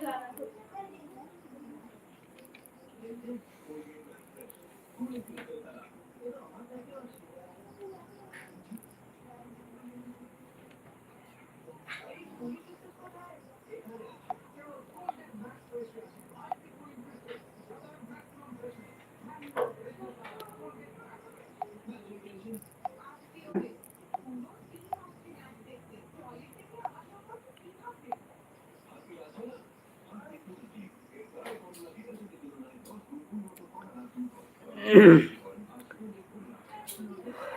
celana.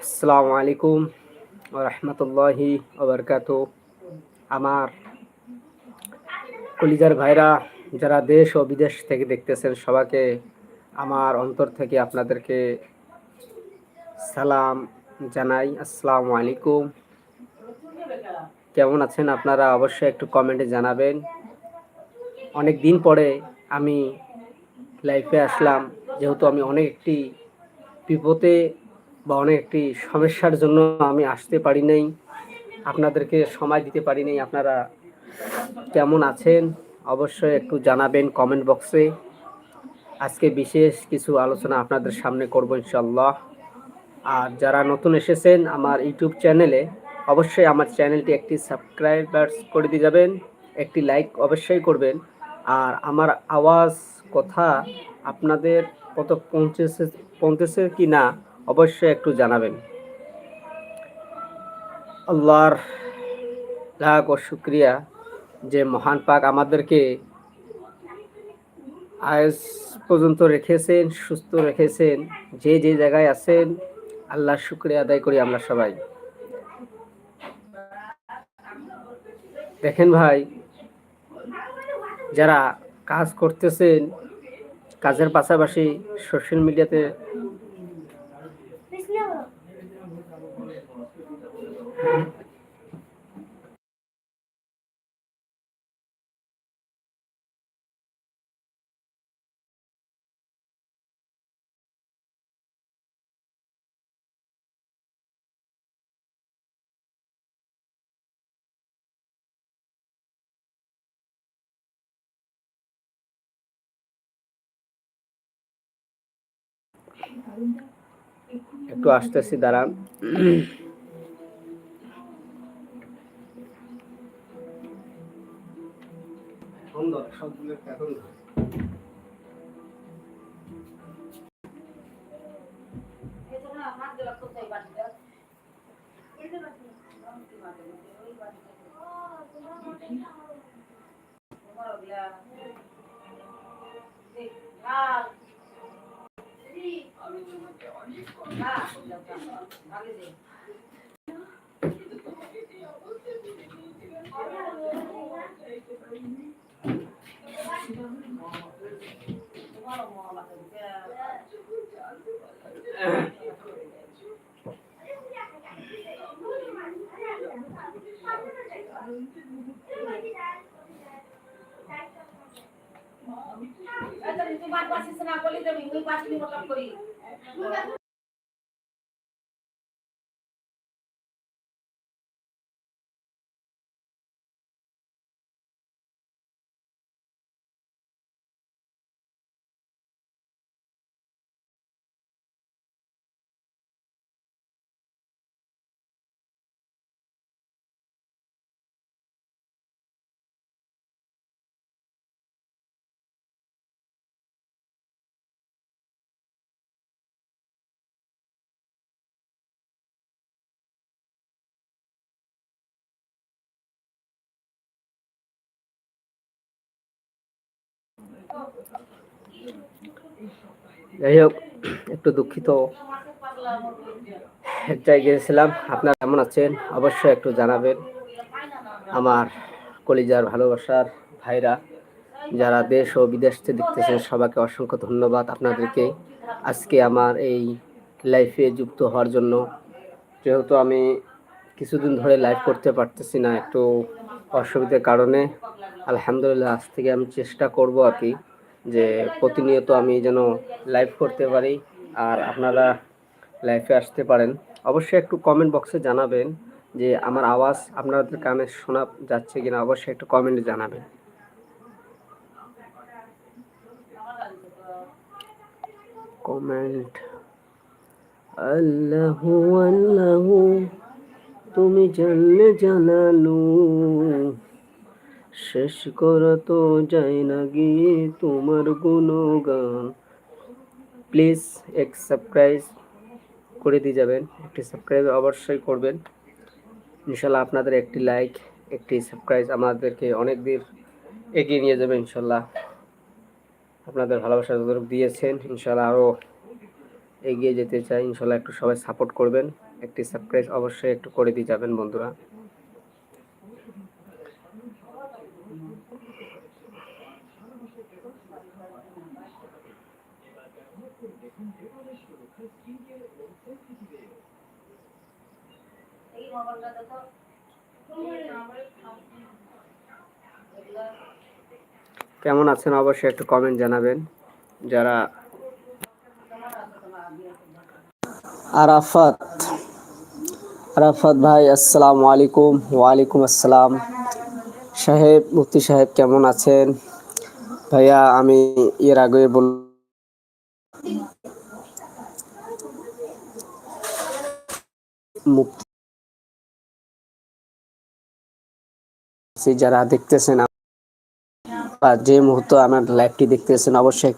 আসসালামু আলাইকুম রহমতুল্লাহি ওবরকাত আমার কলিজার ভাইরা, যারা দেশ ও বিদেশ থেকে দেখতেছেন, সবাইকে আমার অন্তর থেকে আপনাদেরকে সালাম জানাই। আসসালামু আলাইকুম। কেমন আছেন আপনারা? অবশ্যই একটু কমেন্টে জানাবেন। অনেক দিন পরে আমি লাইফে আসলাম। যেহেতু আমি অনেক একটি বিপদে বা অনেক একটি সমস্যার জন্য আমি আসতে পারি নাই, আপনাদেরকে সময় দিতে পারি নাই, আপনারা কেমন আছেন অবশ্যই একটু জানাবেন কমেন্ট বক্সে আজকে বিশেষ কিছু আলোচনা আপনাদের সামনে করব ইনশাল্লাহ আর যারা নতুন এসেছেন আমার ইউটিউব চ্যানেলে, অবশ্যই আমার চ্যানেলটি একটি সাবস্ক্রাইবার্স করে দিয়ে যাবেন, একটি লাইক অবশ্যই করবেন। আর আমার আওয়াজ, কথা আপনাদের কত পৌঁছেছে পৌঁছেছে কি না, অবশ্যই একটু জানাবেন। আল্লাহর লাখ ও শুক্রিয়া যে মহান পাক আমাদেরকে আজ পর্যন্ত রেখেছেন, সুস্থ রেখেছেন, যে যে জায়গায় আছেন, আল্লাহর শুক্রিয়া আদায় করি আমরা সবাই। দেখেন ভাই, যারা কাজ করতেছেন কাজের পাশাপাশি সোশ্যাল মিডিয়াতে একটু আসতেছি দাঁড়ান Yeah. আমি তোমার পাশে না বলি তুমি মুই পাশে মতলব করি যাই হোক, একটু দুঃখিত। এক জায়গায় গেছিলাম। আপনারা কেমন আছেন? অবশ্যই একটু জানাবেন। আমার কলিজার ভালোবাসার ভাইরা, যারা দেশ ও বিদেশ থেকে দেখতেছেন, সবাইকে অসংখ্য ধন্যবাদ আপনাদেরকে। আজকে আমার এই লাইফে যুক্ত হওয়ার জন্য। যেহেতু আমি কিছুদিন ধরে লাইভ করতে পারতেছি না, একটু অসুবিধার কারণে আলহামদুলিল্লাহ আজ থেকে আমি চেষ্টা করব আর কি যে প্রতিনিয়ত আমি যেন লাইভ করতে পারি আর আপনারা লাইভে আসতে পারেন। অবশ্যই একটু কমেন্ট বক্সে জানাবেন যে আমার আওয়াজ আপনাদের কানে শোনা যাচ্ছে কিনা, অবশ্যই একটু কমেন্টে জানাবেন। কমেন্ট আল্লাহু আল্লাহু। তুমি জানলে জানালু শেষ করা তো যায় না গিয়ে তোমার গুণগান। প্লিজ এক সাবস্ক্রাইব করে দিয়ে যাবেন, একটি সাবস্ক্রাইব অবশ্যই করবেন। ইনশাল্লাহ আপনাদের একটি লাইক, একটি সাবস্ক্রাইব আমাদেরকে অনেক দূর এগিয়ে নিয়ে যাবে ইনশাল্লাহ। আপনাদের ভালোবাসা যতটুকু দিয়েছেন, ইনশাল্লাহ আরও এগিয়ে যেতে চাই। ইনশাল্লাহ একটু সবাই সাপোর্ট করবেন। একটি সাবস্ক্রাইব অবশ্যই একটু করে দিয়ে যাবেন বন্ধুরা। কেমন আছেন অবশ্যই একটু কমেন্ট জানাবেন। যারা আরাফাত আরাফাত ভাই, আসসালামু আলাইকুম। ওয়ালাইকুম আসসালাম। সাহেব, মুফতি সাহেব কেমন আছেন? ভাইয়া, আমি এর আগে বল যারা দেখতেছেন যে মুহূর্তে আমার লাইভটি দেখতেছেন, অবশ্যই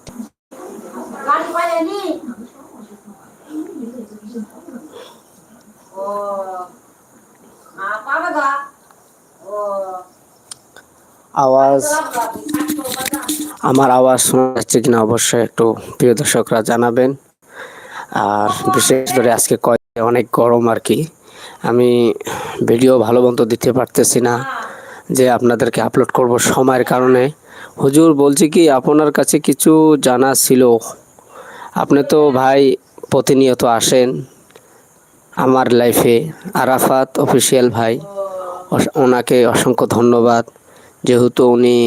আওয়াজ। আমার আওয়াজ শোনা যাচ্ছে কিনা অবশ্যই একটু প্রিয় দর্শকরা জানাবেন। আর বিশেষ করে আজকে কয় অনেক গরম আর কি। আমি ভিডিও ভালো মতো দিতে পারতেছি না, যে আপনাদেরকে আপলোড করব সময়ের কারণে। হুজুর, বলছি কি, আপনার কাছে কিছু জানা ছিল? আপনি তো ভাই প্রতিনিয়ত আসেন। আমার লাইফে আরাফাত অফিসিয়াল ভাই ওনাকে অসংখ্য ধন্যবাদ। যেহেতু উনি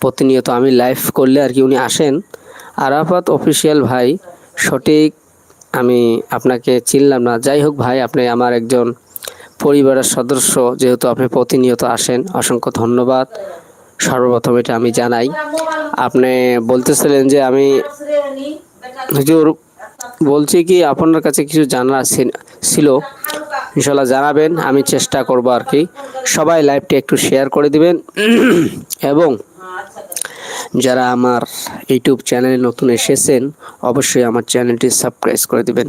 প্রতিনিয়ত আমি লাইভ করলে আর কি উনি আসেন, আরাফাত অফিসিয়াল ভাই, সঠিক আমি আপনাকে চিনলাম না। যাই হোক ভাই, আপনি আমার একজন পরিবারের সদস্য, যেহেতু আপনি প্রতিনিয়ত আসেন, অসংখ্য ধন্যবাদ। সর্বপ্রথম এটা আমি জানাই। আপনি বলতেছিলেন যে আমি হুজুর বলছি কি, আপনার কাছে কিছু জানার ছিল? ইনশাল্লাহ জানাবেন, আমি চেষ্টা করব আর কি। সবাই লাইভটি একটু শেয়ার করে দিবেন। এবং যারা আমার ইউটিউব চ্যানেলে নতুন এসেছেন, অবশ্যই আমার চ্যানেলটি সাবস্ক্রাইব করে দিবেন।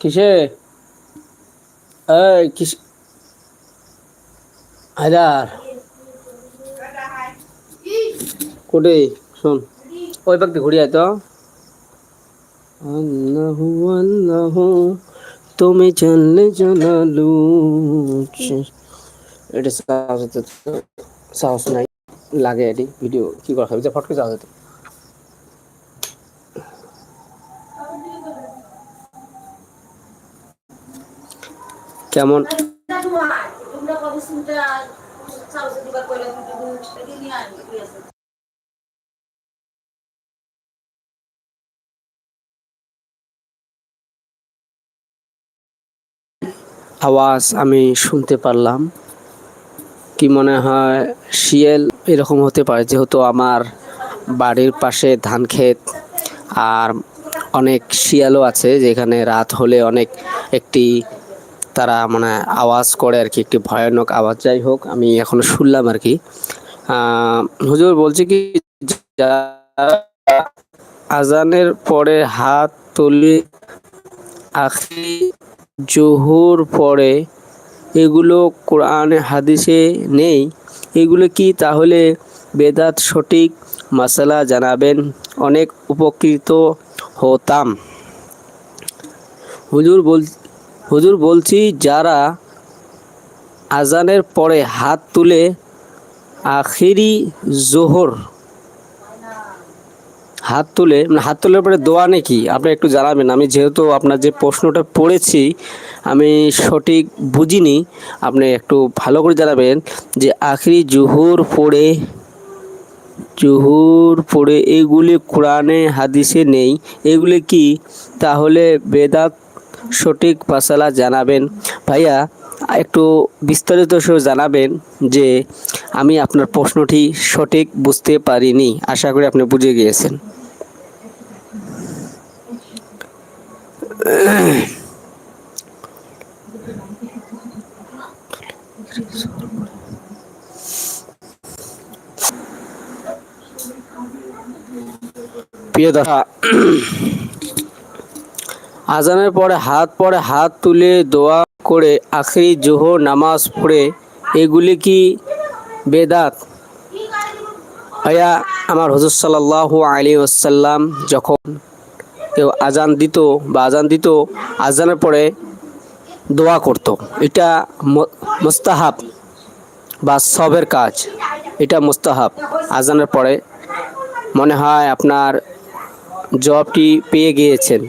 কিসে? কিস হায়দার। কোটে, শোন। ওই পাক ঘুরি আয় তো। আল্লাহ আল্লাহ, তুমি জানলে জানালু। এটা সাহস হতে সাহস নাই। লাগে এটি ভিডিও। কি করা খাবি ফটকে যাওয়া যেত কেমন? আওয়াজ আমি শুনতে পারলাম। কি মনে হয় শিয়াল এরকম হতে পারে, যেহেতু আমার বাড়ির পাশে ধান ক্ষেত আর অনেক শিয়ালও আছে, যেখানে রাত হলে অনেক একটি তারা মানে আওয়াজ করে আর কি, একটি ভয়ানক আওয়াজ। যাই হোক, আমি এখন শুনলাম আর কি। হুজুর বলছি কি আজানের পরে হাত তুলে, আখি জোহর পরে এগুলো কোরআনে, হাদিসে নেই। এগুলো কি তাহলে বেদাত সঠিক মাসালা জানাবেন? অনেক উপকৃত হতাম। হুজুর বল হুজুর বলছি, যারা আজানের পরে হাত তুলে আখিরি জোহর, হাত তুলে মানে হাত তোলার পরে দোয়া নাকি? আপনি একটু জানাবেন, আমি যেহেতু আপনার যে প্রশ্নটা পড়েছি, আমি সঠিক বুঝিনি, আপনি একটু ভালো করে জানাবেন যে আখরি জুহুর পড়ে জুহুর পড়ে এগুলি কোরআনে, হাদিসে নেই, এগুলি কি? তাহলে বেদাত সঠিক পাসালা জানাবেন। ভাইয়া, একটু বিস্তারিত জানাবেন যে আমি আপনার প্রশ্নটি সঠিক বুঝতে পারিনি। আশা করি আপনি বুঝে গিয়েছেন। প্রিয় দর্শক আজানের পরে হাত পরে হাত তুলে দোয়া করে আখরি জোহর নামাজ পড়ে, এগুলি কি বেদাত? ভাইয়া, আমার হজর সাল্লাহ আলী আসাল্লাম যখন কেউ আজান দিত বা আজান দিত, আজানের পরে দোয়া করত। এটা মোস্তাহাব বা সবের কাজ। এটা মোস্তাহাব। আজানের পরে মনে হয় আপনার জবটি পেয়ে গিয়েছেন।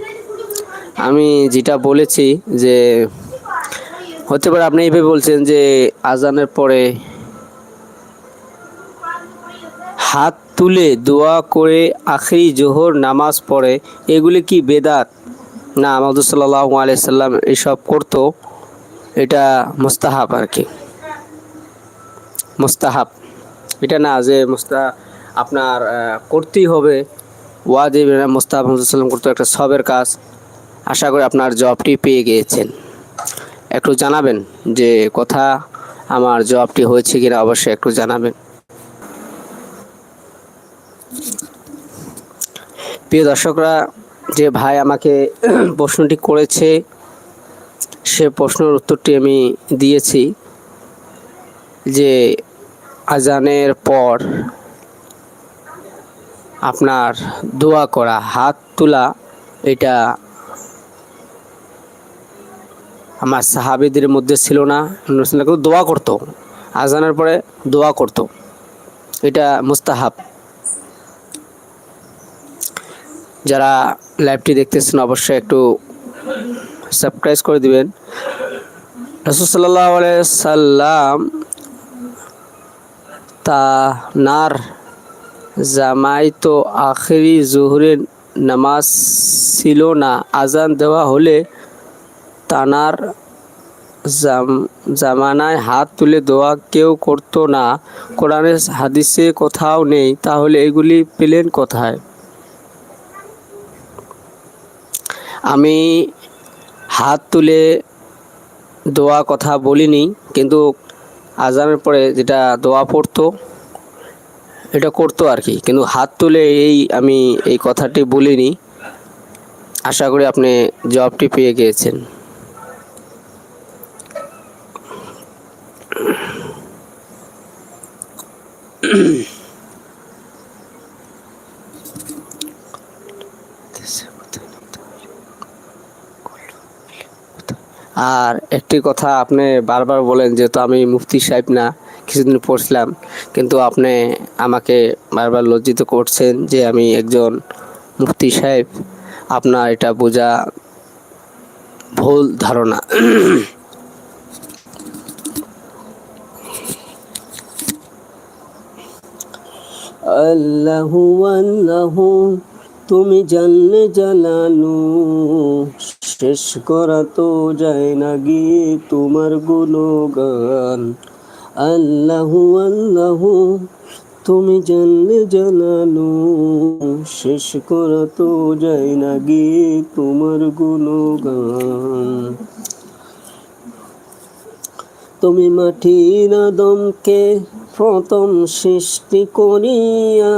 আমি যেটা বলেছি যে, হতে পারে আপনি এইভাবে বলছেন যে, আজানের পরে হাত তুলে দোয়া করে আখরি জোহর নামাজ পড়ে, এগুলি কি বেদাত? না আমাদের সাল্লাহ আলাইসাল্লাম এসব করতো, এটা মোস্তাহাব আর কি। মোস্তাহাব। এটা না যে মোস্তা, আপনার করতেই হবে। ওয়াজিব মোস্তাহাব সাল্লাম করতো একটা সবের কাজ। আশা করি আপনার জবটি পেয়ে গিয়েছেন। একটু জানাবেন যে কথা আমার জবটি হয়েছে কিনা অবশ্যই একটু জানাবেন। প্রিয় দর্শকরা, যে ভাই আমাকে প্রশ্নটি করেছে, সে প্রশ্নের উত্তরটি আমি দিয়েছি যে আজানের পর আপনার দোয়া করা, হাত তোলা, এটা আমার সাহাবিদের মধ্যে ছিল না। কিন্তু দোয়া করতো। আজানের পরে দোয়া করতো। এটা মুস্তাহাব। যারা লাইভটি দেখতেছেন, অবশ্যই একটু সাবস্ক্রাইব করে দিবেন। রসুল সাল্লাহ সাল্লাম তা নার জামাই তো আখেরি জোহরের নামাজ ছিল না। আজান দেওয়া হলে তানার জাম- জামানায় হাত তুলে দোয়া কেউ করতো না। কোরআনের হাদিসে কোথাও নেই, তাহলে এগুলি পেলেন কোথায়? আমি হাত তুলে দোয়া কথা বলিনি, কিন্তু আজানের পরে যেটা দোয়া পড়তো, এটা করতো আর কি কিন্তু হাত তুলে এই আমি এই কথাটি বলিনি। আশা করি আপনি জবটি পেয়ে গিয়েছেন। আর একটি কথা আপনি বারবার বলেন যে তো আমি মুফতি সাহেব না, কিছুদিন পড়ছিলাম, কিন্তু আপনি আমাকে বারবার লজ্জিত করছেন যে আমি একজন মুফতি সাহেব। আপনার এটা বোঝা ভুল ধারণা। আল্লাহু আল্লাহু, তুমি জানলে জানালু শেষ করা তো যায় না গিয়ে তোমার গুণগান। আল্লাহু আল্লাহু, তুমি জানলে জানালু শেষ করা তো যায় না গিয়ে তোমার গুণগান। তুমি মাটির আদমকে প্রথম সৃষ্টি করিয়া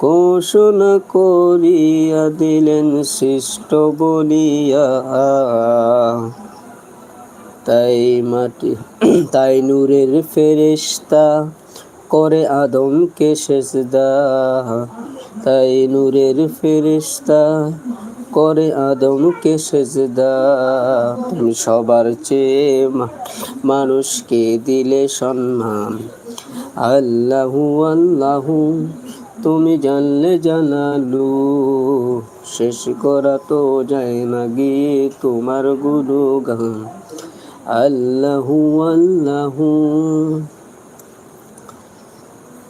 ঘোষণা করিয়া দিলেন সৃষ্ট বলিয়া। তাই মাটি, তাই নূরের ফেরেশতা করে আদমকে সেজদা। তাই নূরের ফেরেশতা করে আদমকে সেজদা। তুমি সবার চেয়ে মানুষকে দিলে সম্মান। আল্লাহু আল্লাহু, তুমি জানলে জানালু। শেষ করা তো যায় না গিয়ে তোমার গুণগান। আল্লাহু আল্লাহু।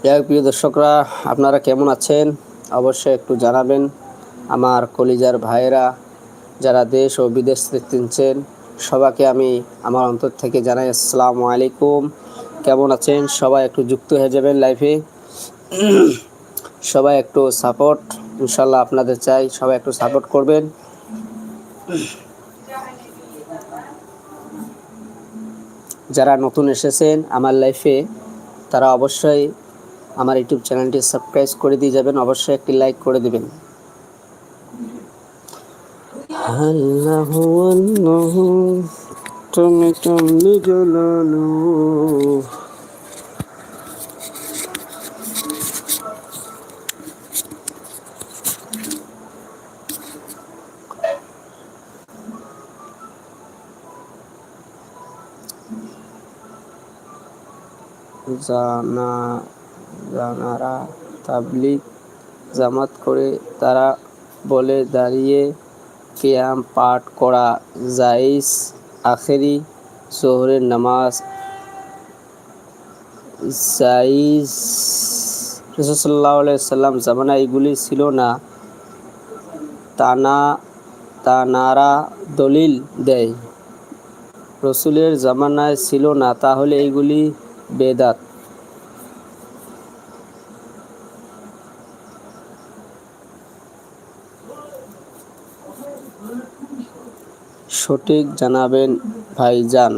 যাই প্রিয় দর্শকরা, আপনারা কেমন আছেন? অবশ্যই একটু জানাবেন। আমার কলিজার ভাইয়েরা, যারা দেশ ও বিদেশ থেকে তিনছেন সবাইকে আমি আমার অন্তর থেকে জানাই আসসালামু আলাইকুম। কেমন আছেন? সবাই একটু যুক্ত হয়ে যাবেন লাইফে। সবাই একটু সাপোর্ট ইনশাল্লাহ আপনাদের চাই, সবাই একটু সাপোর্ট করবেন। যারা নতুন এসেছেন আমার লাইফে, তারা অবশ্যই আমার ইউটিউব চ্যানেলটি সাবস্ক্রাইব করে দিয়ে যাবেন, অবশ্যই একটি লাইক করে দিবেন। আল্লাহু আল্লাহু তুমি তুমি জানালো জানা জানারা তাবলিগ জামাত করে তারা বলে দাঁড়িয়ে কিয়াম পাঠ করা জাইজ আখেরি জোহরের নামাজ জাইজ রসুল্লাহ সাল্লাম জামানা এগুলি ছিল না। তানা, তানারা দলিল দেয়। রসুলের জামানায় ছিল না, তাহলে এইগুলি বেদাত। সঠিক জানাবেন ভাইজান।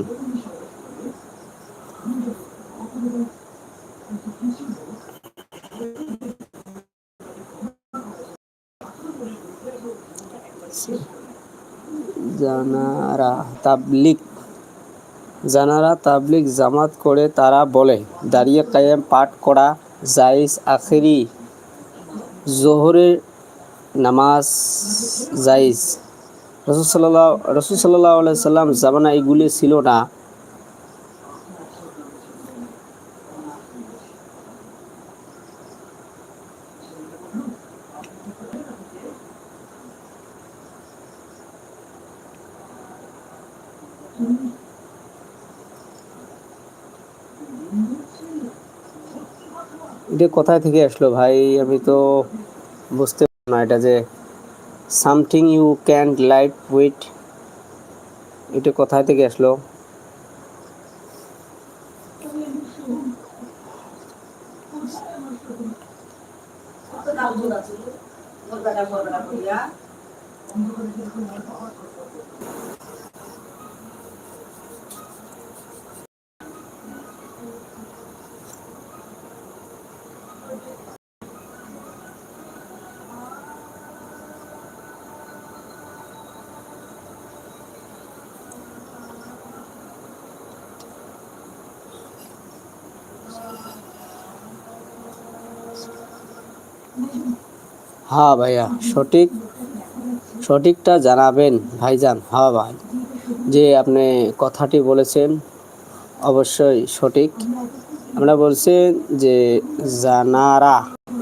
জানারা তাবলিক জামাত করে তারা বলে, দাঁড়িয়ে কায়েম পাঠ করা জাইজ আখেরি। জোহরের নামাজ জাইজ রসুল সাল্লাহ রসুল সাল্লাহ সাল্লাম জামানা এগুলি ছিল না। এটা কোথায় থেকে আসলো, ভাই, আমি তো বুঝতে না এটা যে something you can light with. এটা কোথায় থেকে আসলো? হ্যাঁ ভাইয়া, সঠিক, সঠিকটা জানাবেন ভাইজান। হ্যাঁ ভাই, যে আপনি কথাটি বলেছেন, অবশ্যই সঠিক। আমরা বলছেন যে জানারা,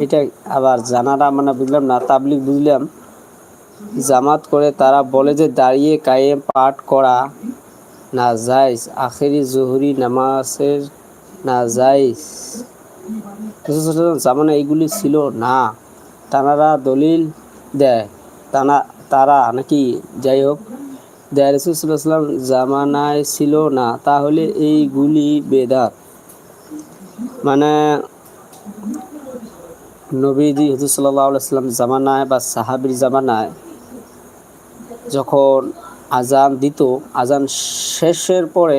এটা আবার জানারা মানে বুঝলাম না তাবলিক বুঝলাম। জামাত করে তারা বলে যে দাঁড়িয়ে কায়েম পাঠ করা না যাইজ আখেরি জহুরি নামাজের না যাইজ জামানা এইগুলি ছিল না। তানারা দলিল দেয়। তানা, তারা নাকি যাই হোক, দেয়। রসুলাম জামানায় ছিল না, তাহলে এইগুলি বেদাত। মানে নবীজি হুজুর সাল্লাম জামানায় বা সাহাবির জামানায় যখন আজান দিত আজান শেষের পরে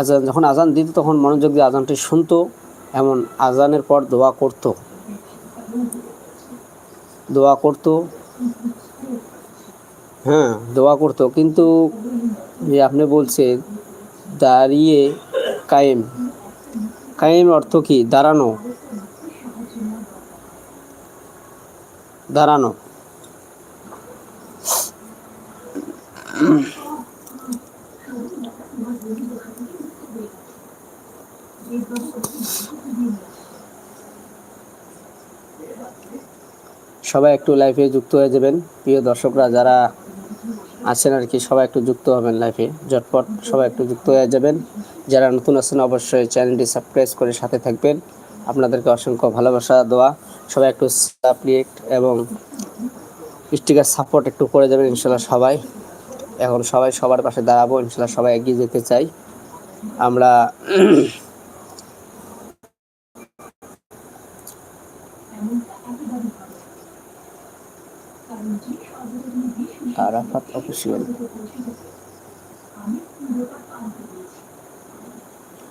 আজান যখন আজান দিত তখন মনোযোগ দিয়ে আজানটি শুনতো, এমন আজানের পর দোয়া করত। দোয়া করত। হ্যাঁ। দোয়া করত। কিন্তু যে আপনি বলছেন দাঁড়িয়ে কায়েম। কায়েম অর্থ কি? দাঁড়ানো। দাঁড়ানো। সবাই একটু লাইফে যুক্ত হয়ে যাবেন। প্রিয় দর্শকরা, যারা আছেন আর কি, সবাই একটু যুক্ত হবেন লাইফে ঝটপট সবাই একটু যুক্ত হয়ে যাবেন। যারা নতুন আছেন, অবশ্যই চ্যানেলটি সাবস্ক্রাইব করে সাথে থাকবেন। আপনাদেরকে অসংখ্য ভালোবাসা দেওয়া সবাই একটু সাপ্লিয়েট এবং স্টিকার সাপোর্ট একটু করে যাবেন ইনশাল্লাহ সবাই। এখন সবাই সবার পাশে দাঁড়াবো ইনশাল্লাহ সবাই এগিয়ে যেতে চাই। আমরা আরাফাত অফিসিয়াল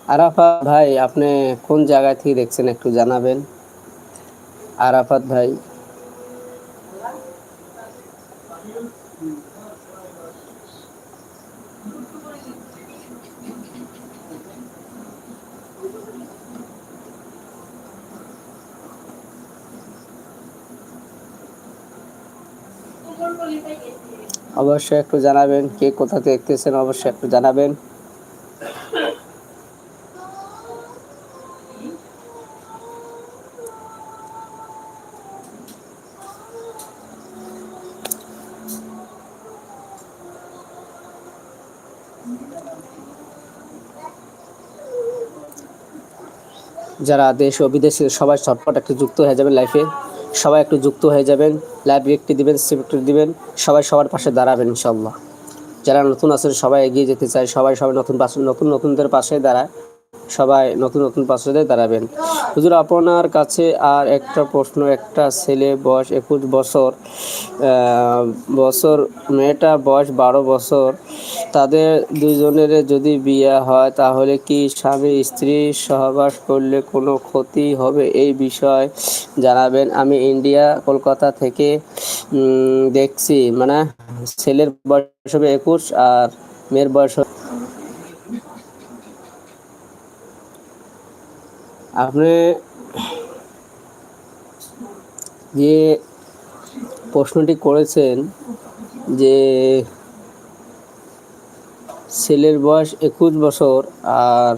আরাফাত ভাই আপনি কোন জায়গা থেকে দেখছেন একটু জানাবেন? আরাফাত ভাই। অবশ্যই একটু জানাবেন কে কোথা থেকে দেখতেছেন, অবশ্যই একটু জানাবেন। যারা দেশ ও বিদেশে সবাই ছটপট একটু যুক্ত হয়ে যাবে লাইফে সবাই একটু যুক্ত হয়ে যাবেন লাইভ একটি দিবেন সিলেক্ট দিবেন, সবাই সবার পাশে দাঁড়াবেন ইনশাল্লাহ যারা নতুন আছেন, সবাই এগিয়ে যেতে চায়, সবাই সবাই নতুন পাশে নতুন নতুনদের পাশে দাঁড়ায়, সবাই নতুন নতুন পাশে দাঁড়াবেন। হুজুর, আপনার কাছে আর একটা প্রশ্ন। একটা ছেলে বয়স একুশ বছর বছর, মেয়েটা বয়স বারো বছর। তাদের দুজনের যদি বিয়ে হয়, তাহলে কি স্বামী স্ত্রী সহবাস করলে কোনো ক্ষতি হবে? এই বিষয় জানাবেন। আমি ইন্ডিয়া, কলকাতা থেকে দেখছি। মানে ছেলের বয়স হবে একুশ আর মেয়ের বয়স আপনি যে প্রশ্নটি করেছেন যে ছেলের বয়স একুশ বছর আর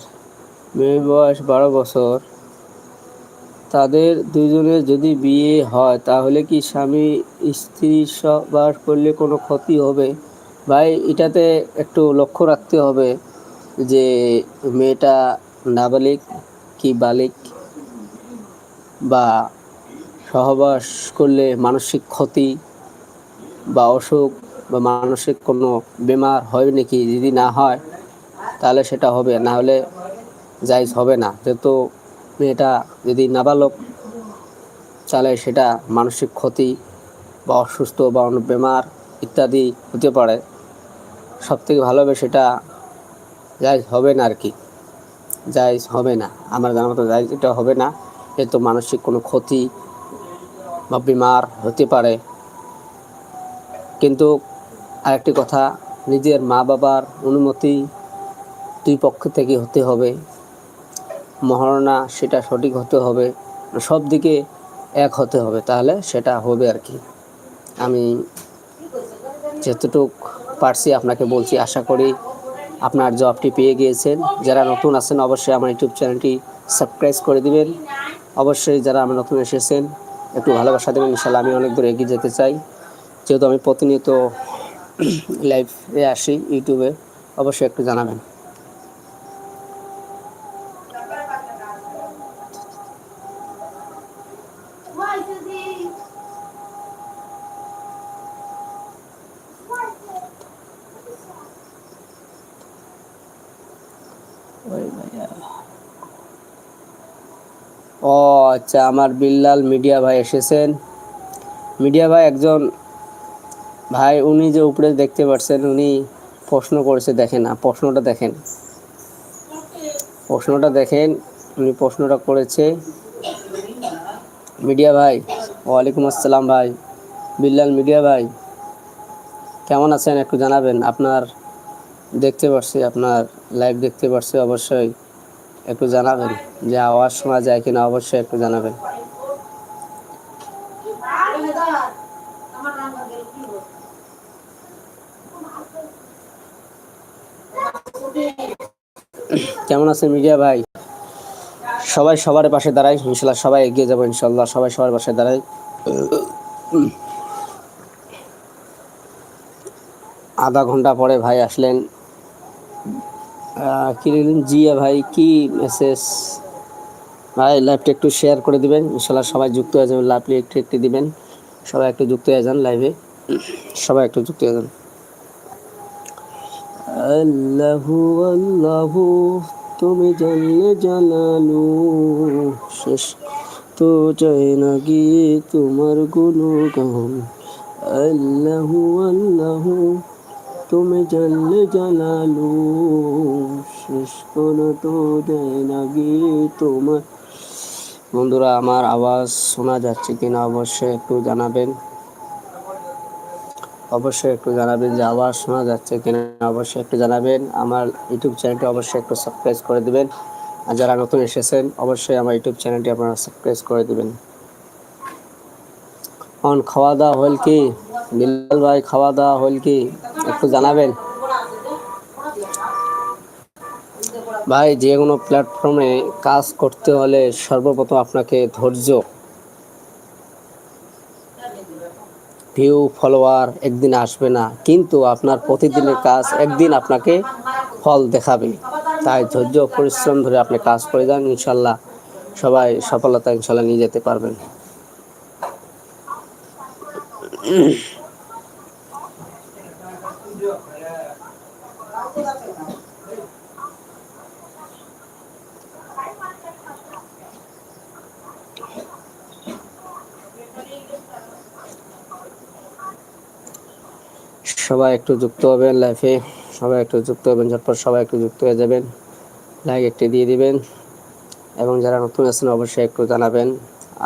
মেয়ের বয়স বারো বছর, তাদের দুজনের যদি বিয়ে হয় তাহলে কি স্বামী স্ত্রী সহবাস করলে কোনো ক্ষতি হবে? ভাই, এটাতে একটু লক্ষ্য রাখতে হবে যে মেয়েটা নাবালিক কি বালিক বা সহবাস করলে মানসিক ক্ষতি বা অসুখ বা মানসিক কোনো বেমার হয় নাকি যদি না হয়, তাহলে সেটা হবে, না হলে জায়জ হবে না। যেহেতু মেয়েটা যদি নাবালক তাহলে সেটা মানসিক ক্ষতি বা অসুস্থ বা অন্য বেমার ইত্যাদি হতে পারে। সব থেকে ভালো হবে সেটা জায়জ হবে না আর কি। জায়জ হবে না। আমার জানার মতো জায়জ এটা হবে না। যেহেতু মানসিক কোনো ক্ষতি বা বিমার হতে পারে। কিন্তু আরেকটি কথা, নিজের মা বাবার অনুমতি দুই পক্ষ থেকে হতে হবে। মহারণা সেটা সঠিক হতে হবে, সব দিকে এক হতে হবে, তাহলে সেটা হবে আর কি। আমি যতটুক পারছি আপনাকে বলছি, আশা করি আপনার জবটি পেয়ে গিয়েছেন। যারা নতুন আছেন, অবশ্যই আমার ইউটিউব চ্যানেলটি সাবস্ক্রাইব করে দিবেন। অবশ্যই যারা আমার নতুন এসেছেন, একটু ভালোবাসা দেবেন। ইনশাল্লাহ আমি অনেক দূর এগিয়ে যেতে চাই। যেহেতু আমি প্রতিনিয়ত লাইভে আসি ইউটিউবে, অবশ্যই একটু জানাবেন ওই ভাইয়া। ও আচ্ছা আমার বিল্লাল মিডিয়া ভাই এসেছেন। মিডিয়া ভাই একজন ভাই, উনি যে উপরে দেখতে পাচ্ছেন, উনি প্রশ্ন করেছে, দেখেন না প্রশ্নটা দেখেন। প্রশ্নটা দেখেন, উনি প্রশ্নটা করেছে। মিডিয়া ভাই, ওয়ালাইকুম আসসালাম ভাই, বিল্লাল মিডিয়া ভাই, কেমন আছেন? একটু জানাবেন, আপনার দেখতে পাচ্ছি আপনার লাইভ দেখতে পাচ্ছি অবশ্যই। একটু জানাবেন যে আওয়াজ শোনা যায় কিনা, অবশ্যই একটু জানাবেন। কেমন আছেন মিডিয়া ভাই? সবাই সবার পাশে দাঁড়াই, ইনশাল্লাহ সবাই এগিয়ে যাব, ইনশাল্লাহ সবাই সবার পাশে দাঁড়াই। আধা ঘণ্টা পরে ভাই আসলেন। কি জিয়া ভাই, কি মেসেজ ভাই লাইভটা একটু শেয়ার করে দিবেন। ইনশাল্লাহ সবাই যুক্ত হয়ে যাবেন লাইভটি একটু একটু দিবেন। সবাই একটু যুক্ত হয়ে যান লাইভে সবাই একটু যুক্ত হয়ে যান। আল্লাহু আল্লাহু, তুমি জানলে জানালু শেষ। তো চাই না গিয়ে তোমার গুণগান। আল্লাহু আল্লাহু। তুমি জানলে জানালু শেষ কোনো তো তোমার। বন্ধুরা, আমার আওয়াজ শোনা যাচ্ছে কিনা অবশ্যই একটু জানাবেন। অবশ্যই একটু জানাবেন যে আওয়াজ শোনা যাচ্ছে কিনা অবশ্যই একটু জানাবেন। আমার ইউটিউব চ্যানেলটি অবশ্যই একটু সাবস্ক্রাইব করে দেবেন। আর যারা নতুন এসেছেন, অবশ্যই আমার ইউটিউব চ্যানেলটি আপনারা সাবস্ক্রাইব করে দেবেন। অন খাওয়া দাওয়া হল কি? বিল্লাল ভাই খাওয়া দাওয়া হল কি? একটু জানাবেন? ভাই, যে কোনো প্ল্যাটফর্মে কাজ করতে হলে সর্বপ্রথম আপনাকে ধৈর্য ভিউ ফলোয়ার একদিন আসবে না। কিন্তু আপনার প্রতিদিনের কাজ একদিন আপনাকে ফল দেখাবে। তাই ধৈর্য, পরিশ্রম ধরে আপনি কাজ করে যান ইনশাল্লাহ সবাই সফলতা ইনশাল্লাহ নিয়ে যেতে পারবেন। সবাই একটু যুক্ত হবেন লাইফে সবাই একটু যুক্ত হবেন ঝটপট সবাই একটু যুক্ত হয়ে যাবেন। লাইক একটি দিয়ে দিবেন। এবং যারা নতুন আছেন অবশ্যই একটু জানাবেন।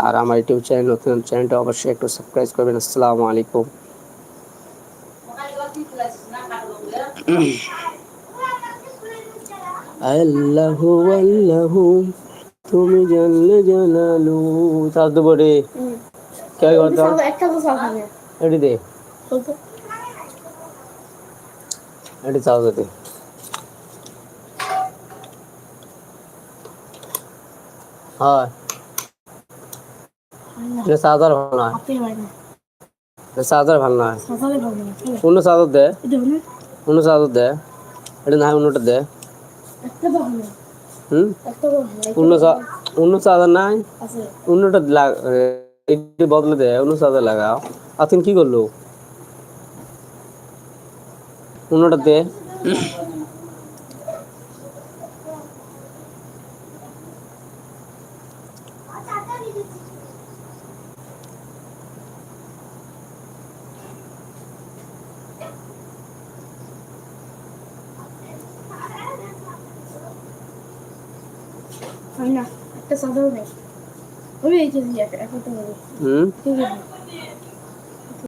আর আমার ইউটিউব চ্যানেল নতুন চ্যানেলটা অবশ্যই একটু সাবস্ক্রাইব করবেন। আসসালামু আলাইকুম। আল্লাহু আল্লাহু তুমি জানলে জানালু। চাষ দেবো রে কে করতাম একটা তো এটি দে। বলতো এটি চাষ দে হয় এটা চার্জার ভালো নয় আপনি হয় না এটা চার্জার ভালো নয় সাসালে ভালো না চলে অন্য চার্জার দে এটা না অন্য চার্জার দে এটা না হয় অন্যটা দে একটা তো ভালো হুম একটা তো ভালো অন্য চা- অন্য চার্জার নাই আছে অন্যটা লাগ- এটি বদলে দে অন্য চার্জার লাগাও আর তুমি কি করল অন্যটা দে হয় না একটা সাদাও নেই ওই এই যে একটা একটা তো ভালো হুম ঠিক আছে